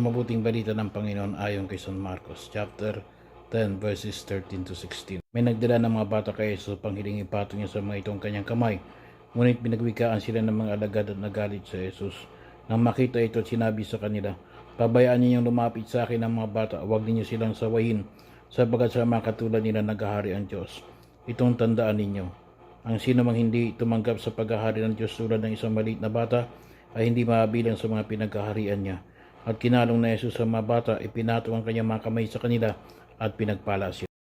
mabuting balita ng Panginoon ayon kay San Marcos, chapter 10, verses 13 to 16. May nagdala ng mga bata kay Jesus upang hiling ipatong niya sa mga itong kanyang kamay. Ngunit pinagwikaan sila ng mga alagad at nagalit sa Jesus. Nang makita ito, sinabi sa kanila, Pabayaan ninyong lumapit sa akin ang mga bata, huwag ninyo silang sawayin, sapagat sa mga katulad nila naghahari ang Diyos. Itong tandaan ninyo, ang sino mang hindi tumanggap sa paghahari ng Diyos tulad ng isang maliit na bata, ay hindi mabilang sa mga pinaghaharian niya. At kinalong na Jesus sa mga bata, ipinatong ang kanyang mga kamay sa kanila at pinagpala sila.